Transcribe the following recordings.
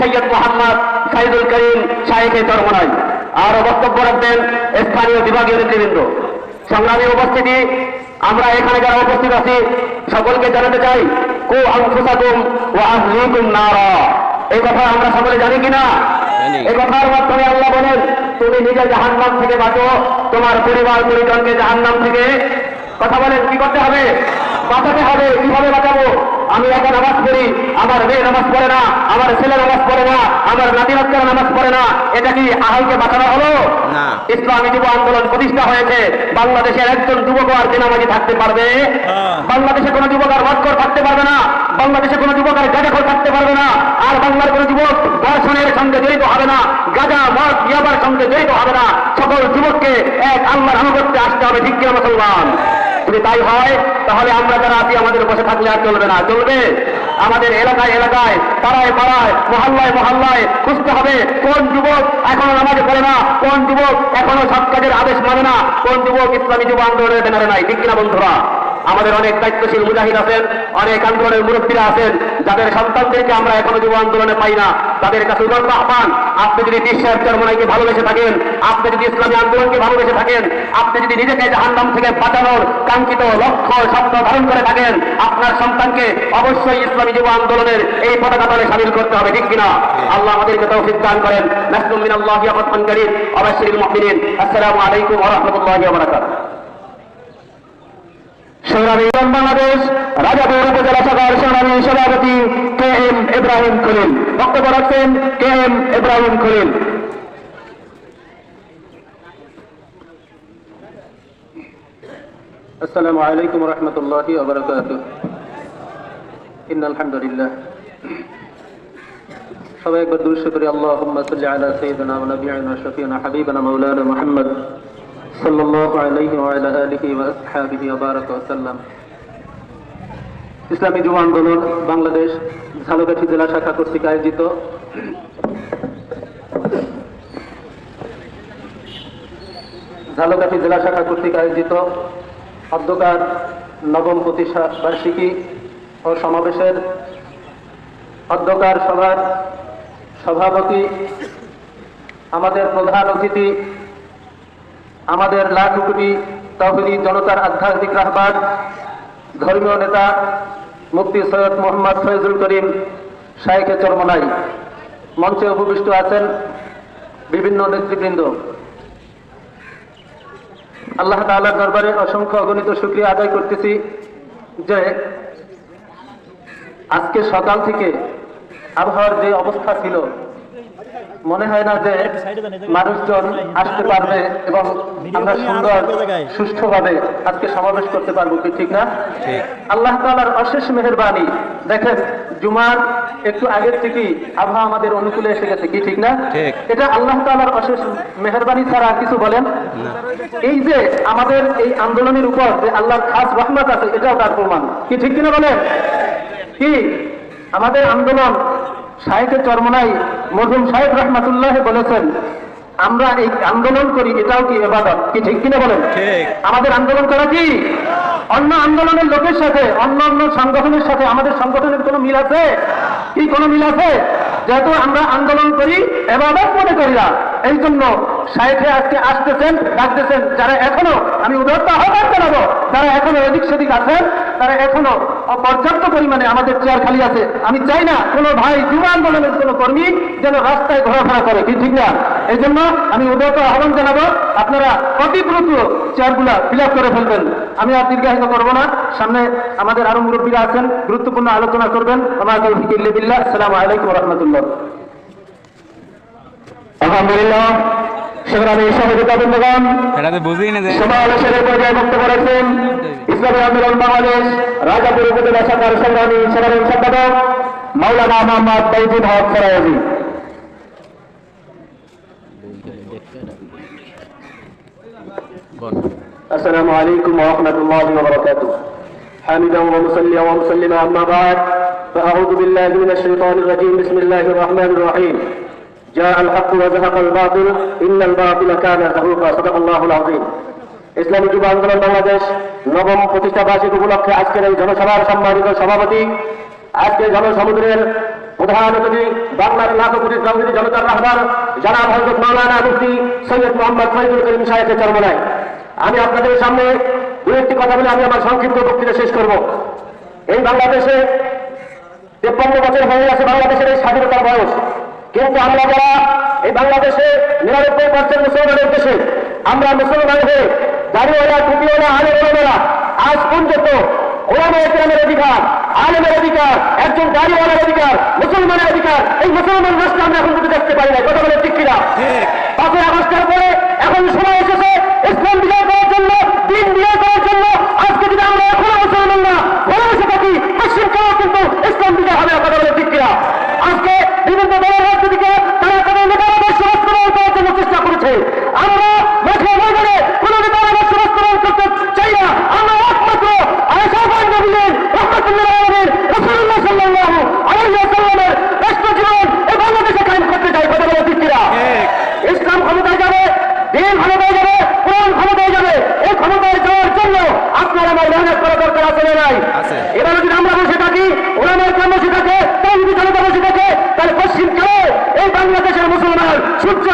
সৈয়দ মোহাম্মদ সাইদুল করিম শাহেখে চরমনাই আরও বক্তব্য রাখবেন স্থানীয় বিভাগীয় নেতৃবৃন্দ। সংগ্রামী উপস্থিতি আমরা এখানে যারা উপস্থিত আছি সকলকে জানাতে চাই কু আনফুসাকুম ওয়া আহলিকুম নারা। এই কথা আমরা সকলে জানি কিনা। এই কথার মাধ্যমে আল্লাহ বলেন তুমি নিজে জাহান্নাম থেকে বাঁচো তোমার পরিবার পরিজনকে জাহান্নাম থেকে কথা বলেন কি করতে হবে? বাঁচাতে হবে কীভাবে বাঁচাবো? আমি একা নামাজ পড়ি আমার মেয়ে নামাজ পড়ে না আমার ছেলে নামাজ পড়ে না আমার নাতি বাচ্চারা নামাজ পড়ে না এটা কি আহালকে বাঁচানো হলো না। ইসলামী যুব আন্দোলন প্রতিষ্ঠা হয়েছে বাংলাদেশের একজন যুবক আর বেনামাজি থাকতে পারবে হ্যাঁ। বাংলাদেশে কোনো যুবক আর মৎকর থাকতে পারবে না বাংলাদেশে কোনো যুবক আর গাঁজাখর থাকতে পারবে না আর বাংলার কোনো যুবক দর্শনের সঙ্গে জড়িত হবে না গাঁজা মদ ইয়াবার সঙ্গে জড়িত হবে না সকল যুবককে এক আল্লাহর আনুগত্যে আসতে হবে ঠিক কিনা মুসলমান যদি তাই হয়, তাহলে আমরা যারা আছি, আমাদের বসে থাকলে আর চলবে না। চলবে? আমাদের এলাকায় এলাকায়, পাড়ায় পাড়ায়, মহল্লায় মহল্লায় খুঁজতে হবে, কোন যুবক এখনও নামাজে পড়ে না? কোন যুবক এখনও সব কাজের আদেশ মানে না? কোন যুবক ইসলামী যুব আন্দোলনের ব্যানারে নাই? ঠিক কিনা বন্ধুরা? আমাদের অনেক দায়িত্বশীল মুজাহিদ আছেন, অনেক আন্দোলনের মুরব্বীরা আছেন যাদের সন্তানদেরকে আমরা এখনও যুব আন্দোলনে পাই না? তাদের কাছে উদার্ত আহ্বান আপনি যদি বিশ্বের চরমনাইকে ভালোবেসে থাকেন, আপনি যদি ইসলামী আন্দোলনকে ভালোবেসে থাকেন, আপনি যদি নিজেকে জাহান্নাম থেকে বাঁচানোর কাঙ্ক্ষিত লক্ষ্য, স্বপ্ন ধারণ করে থাকেন, আপনার সন্তানকে অবশ্যই ইসলামী যুব আন্দোলনের এই পতাকা দলে সামিল করতে হবে, ঠিক কিনা? আল্লাহ আমাদেরকে তৌফিক দান করেন। নাসরুম মিনাল্লাহি ওয়া ফাতহুন করিম ওয়া আসসালামু আলাইকুম ওয়া রাহমাতুল্লাহি সংগ্রামী ইরান বাংলাদেশ রাজাপুর উপজেলা শাখার সংগ্রামী সভাপতি কে এম ইব্রাহিম খলিল বক্তব্য রাখছেন কে এম ইব্রাহিম খলিল السلام عليكم ورحمة الله وبركاته إن الحمد لله সবাই একবার দুরুদ করি আল্লাহুম্মা সাল্লি আলা সাইয়্যিদিনা ওয়া নাবিয়িনা শাফিনা হাবিবানা মাওলানা মুহাম্মদ আলা আলিহি ওয়া আসহাবিহি ওয়া বারাকা ওয়া সাল্লাম। ইসলামী যুব আন্দোলন বাংলাদেশ ঝালকাঠি জেলা শাখা কর্তৃক আয়োজিত ঝালকাঠি জেলা শাখা কর্তৃক আয়োজিত অধ্যকার নবম প্রতিষ্ঠা বার্ষিকী ও সমাবেশের অধ্যকার সভার সভাপতি, আমাদের প্রধান অতিথি আমাদের লাখ কোটি তহবিলি জনতার আধ্যাত্মিক রাহবার ধর্মীয় নেতা মুক্তি সৈয়দ মোহাম্মদ ফয়জুল করিম শাইখে চরমনাই। মঞ্চে উপবিষ্ট আছেন বিভিন্ন নেতৃবৃন্দ। আল্লাহ তাআলার দরবারে অসংখ্য অগণিত শুক্রিয়া আদায় করতেছি যে আজকে সকাল থেকে আবহাওয়ার যে অবস্থা ছিল মনে হয় না যে মানুষজন আসতে পারবে এবং আমরা সুন্দর সুষ্ঠুভাবে আজকে সমাবেশ করতে পারব কি ঠিক না? আল্লাহ তাআলার অশেষ মেহেরবানি। দেখেন জুমার একটু আগের থেকেই আবহাওয়া আমাদের অনুকূলে এসে গেছে কি ঠিক না? এটা আল্লাহ তাআলার অশেষ মেহেরবানি ছাড়া আর কিছু বলেন? এই যে আমাদের এই আন্দোলনের উপর যে আল্লাহর খাস রহমত আছে এটাও তার প্রমাণ। কি ঠিক কিনা বলেন? কি? আমাদের আন্দোলন শাহেকের চরমনাই মরহুম শাহেক রহমাতুল্লাহ বলেছেন আমরা এই আন্দোলন করি এটাও কি এবাদত? কি ঠিক কিনা বলেন? আমাদের আন্দোলন করা কি? অন্য আন্দোলনের লোকের সাথে অন্য অন্য সংগঠনের সাথে আমাদের সংগঠনের কোনো মিল আছে? কি কোনো মিল আছে? যেহেতু আমরা আন্দোলন করি এবাদত মনে করি না। এই জন্য সাহেবে আজকে আসতেছেন ডাকতেছেন যারা এখনও আমি উদারত আহ্বান জানাব যারা এখনও এদিক সেদিক আছেন তারা এখনও পর্যাপ্ত পরিমাণে আমাদের চেয়ার খালি আছে। আমি চাই না কোনো ভাই যুব আন্দোলনের কোনো কর্মী যেন রাস্তায় ঘোরাফেরা করে, কি ঠিক না? এই জন্য আমি উদারত আহ্বান জানাব, আপনারা অতি দ্রুত চেয়ারগুলা ফিল করে ফেলবেন। আমি আর দীর্ঘায়িত করব না। সামনে আমাদের আরও মুরব্বীরা আছেন, গুরুত্বপূর্ণ আলোচনা করবেন। ফিকিল্লিবিল্লাহ আসসালামু আলাইকুম রহমতুল্লাহ। আলহামদুলিল্লাহ। সংগ্রামী সহযোগিতা বন্ধুগণ এটা তো বুঝি না যে সমাবেশের পর্যায়ে বক্তব্য রাখছেন ইসলামী আন্দোলন বাংলাদেশ রাজাপুর উপজেলা শাখার সংগ্রামী সাধারণ সম্পাদক মাওলানা মোহাম্মদ বাইজুল হক ফরাজি السلام عليكم ورحمة الله وبركاته حامدا ومصليا ومسلما أما بعد فأعوذ بالله من الشيطان الرجيم بسم الله الرحمن الرحيم جاء الحق وزهق الباطل إن الباطل كان زهوقا صدق الله العظيم ইসলামী যুব আন্দোলন বাংলাদেশ নবম প্রতিষ্ঠা বার্ষিক উপলক্ষে আজকের এই জনসভার সম্মানিত সভাপতি আজকে জনসমুদ্রের প্রধান প্রধান অতিথি বাংলার লাখো কোটি রাজনীতি জনতার রাহবার জানাব হজরত মাওলানা মুফতি সৈয়দ মোহাম্মদ ফরিদুল করিম সাহেবের চরমনায় আমি আপনাদের সামনে দু একটি কথা বলে আমি আমার সংক্ষিপ্ত বক্তৃতা শেষ করব এই বাংলাদেশে তেপ্পান্ন বছর হয়ে গেছে বাংলাদেশের এই স্বাধীনতার বয়স কিন্তু আমরা যারা এই বাংলাদেশে নিরানব্বই পার্সেন্ট মুসলমানের দেশে আমরা মুসলমান হয়ে দাঁড়িয়েওয়ালা টুপিওয়ালা আলেমেরা আজ পর্যন্ত ওলামা ইসলামের অধিকার আলেমের অধিকার একজন দাঁড়িওয়ালার অধিকার মুসলমানের অধিকার এই মুসলমান রাষ্ট্র আমরা এখন দেখতে পাই না কথা বলে ঠিক কিনা? পাঁচই আগস্টের পরে এখন সময় এসেছে ইসলাম বিজয় করার জন্য দিন বিজয় করার জন্য আজকে যদি আমরা এখনও মুসলমান না ঘরে বসে থাকি পশ্চিম কেউ কিন্তু ইসলাম বিজয় হবে না কথা বলে ঠিক কিনা আজকে বিভিন্ন দলের রাজনীতিকে তারা তাদের নেতারা বাস্তবায়ন করার জন্য চেষ্টা করেছে আমরা মাঠে ময়দানে কোন নেতারা বাস্তবায়ন করতে চাই না আমরা একমাত্র আয়সাবান নবীর রহমতুল্লাহ আলমের রসুল্লাহ সাল্লাল্লাহু আলাইহি ওয়াসাল্লামের রাষ্ট্র জীবন এই বাংলাদেশে কায়েম করতে চাই কথা বলে ঠিক কিনা ইসলাম ক্ষমতায় যাবে দিন ক্ষমতায় যাবে কোরআন ক্ষমতায় যাবে এই ক্ষমতায় যাওয়ার জন্য আপনার আমার মেহনত করা দরকার আছে না নাই আছে। এবার যদি আমরা বসে থাকি ওরা আমার গ্রাম বসে থাকে তাই যদি জনতা বসে থাকে তাহলে পশ্চিম কেউ এই বাংলাদেশের মুসলমান সূর্য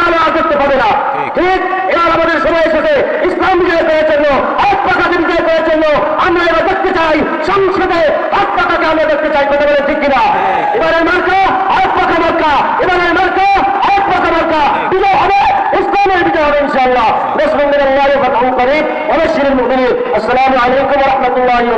হবে না। ঠিক। এবার আমাদের সবাই এসেছে ইসলাম বিজয় করার জন্য হক পাকাকে বিজয় করার জন্য আমরা এবার দেখতে চাই সংসদে হক পাকাকে আমরা দেখতে চাই কথা বলে ঠিক কিনা? এবারের মার্কা হক পাকা মার্কা এবারের মার্কা হক পাকা মার্কা। বিজয় হবে ইসলামের বিজয় হবে ইনশাআল্লাহ। ওয়েস্ট বেঙ্গলের আল্লাহ ফাতাহু করিম ওয়া বাশিরুল আসসালামু আলাইকুম ওয়া রাহমাতুল্লাহি